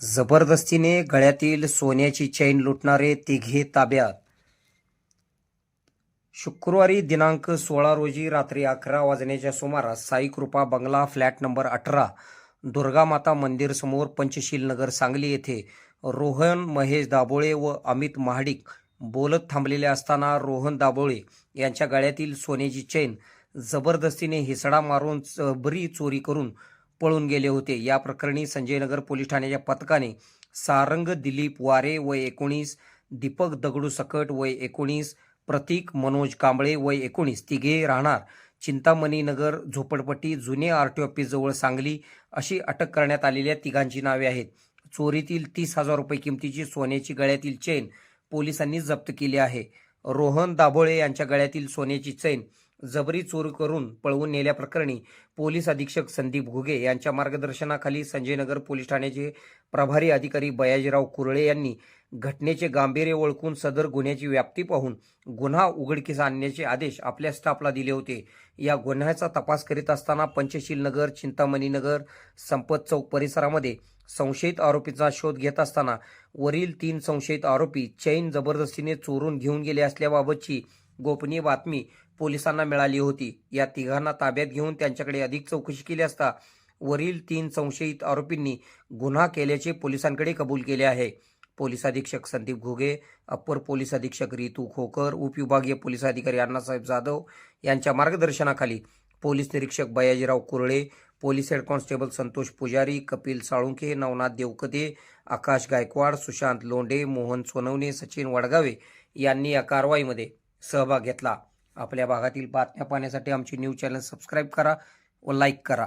जबरदस्तीने गळ्यातील सोन्याची चैन लुटणारे तिघे ताब्यात. शुक्रवारी दिनांक सोळा रोजी रात्री अकरा वाजण्याच्या सुमारास साईकृपा बंगला फ्लॅट नंबर अठरा दुर्गामाता मंदिर समोर पंचशील नगर सांगली येथे रोहन महेश दाभोळे व अमित महाडिक बोलत थांबलेले असताना रोहन दाभोळे यांच्या गळ्यातील सोन्याची चैन जबरदस्तीने हिसडा मारून बरी चोरी करून पळून गेले होते. या प्रकरणी संजयनगर पोलीस ठाण्याच्या पथकाने सारंग दिलीप वारे वय एकोणीस दीपक दगडू सकट वय एकोणीस प्रतीक मनोज कांबळे वय एकोणीस तिघे राहणार. चिंतामणी नगर झोपडपट्टी जुने आर टी ऑफिस जवळ सांगली अशी अटक करण्यात आलेल्या तिघांची नावे आहेत. चोरीतील तीस हजार रुपये किमतीची सोन्याची गळ्यातील चेन पोलिसांनी जप्त केली आहे. रोहन दाभोळे यांच्या गळ्यातील सोन्याची चैन जबरी चोर करून पळवून नेल्याप्रकरणी पोलीस अधीक्षक संदीप घुगे यांच्या मार्गदर्शनाखाली संजयनगर पोलीस ठाण्याचे प्रभारी अधिकारी बयाजीराव कुरळे यांनी घटनेचे गांभीर्य ओळखून सदर गुन्ह्याची व्याप्ती पाहून गुन्हा उघडकीस आणण्याचे आदेश आपल्या स्टाफला दिले होते. या गुन्ह्याचा तपास करीत असताना पंचशील नगर चिंतामणी नगर संपत चौक परिसरामध्ये संशयित आरोपीचा शोध घेत असताना वरील तीन संशयित आरोपी चैन जबरदस्तीने चोरून घेऊन गेले असल्याबाबतची गोपनीय बातमी पोलिसांना मिळाली होती. या तिघांना ताब्यात घेऊन त्यांच्याकडे अधिक चौकशी केली असता वरील तीन संशयित आरोपींनी गुन्हा केल्याचे पोलिसांकडे कबूल केले आहे. पोलीस अधीक्षक संदीप घुगे अप्पर पोलीस अधीक्षक रितू खोकर उपविभागीय पोलीस अधिकारी अण्णासाहेब जाधव यांच्या मार्गदर्शनाखाली पोलीस निरीक्षक Bayajirao Kurale police head constable Santosh Pujari Kapil Salunkhe Navnath Devkate आकाश गायकवाड सुशांत लोंढे मोहन सोनवणे सचिन वडगावे यांनी या कारवाईमध्ये सहभाग घेतला. आपल्या भागातील बातम्या पाहण्यासाठी आमची न्यूज चॅनल सबस्क्राईब करा व लाईक करा.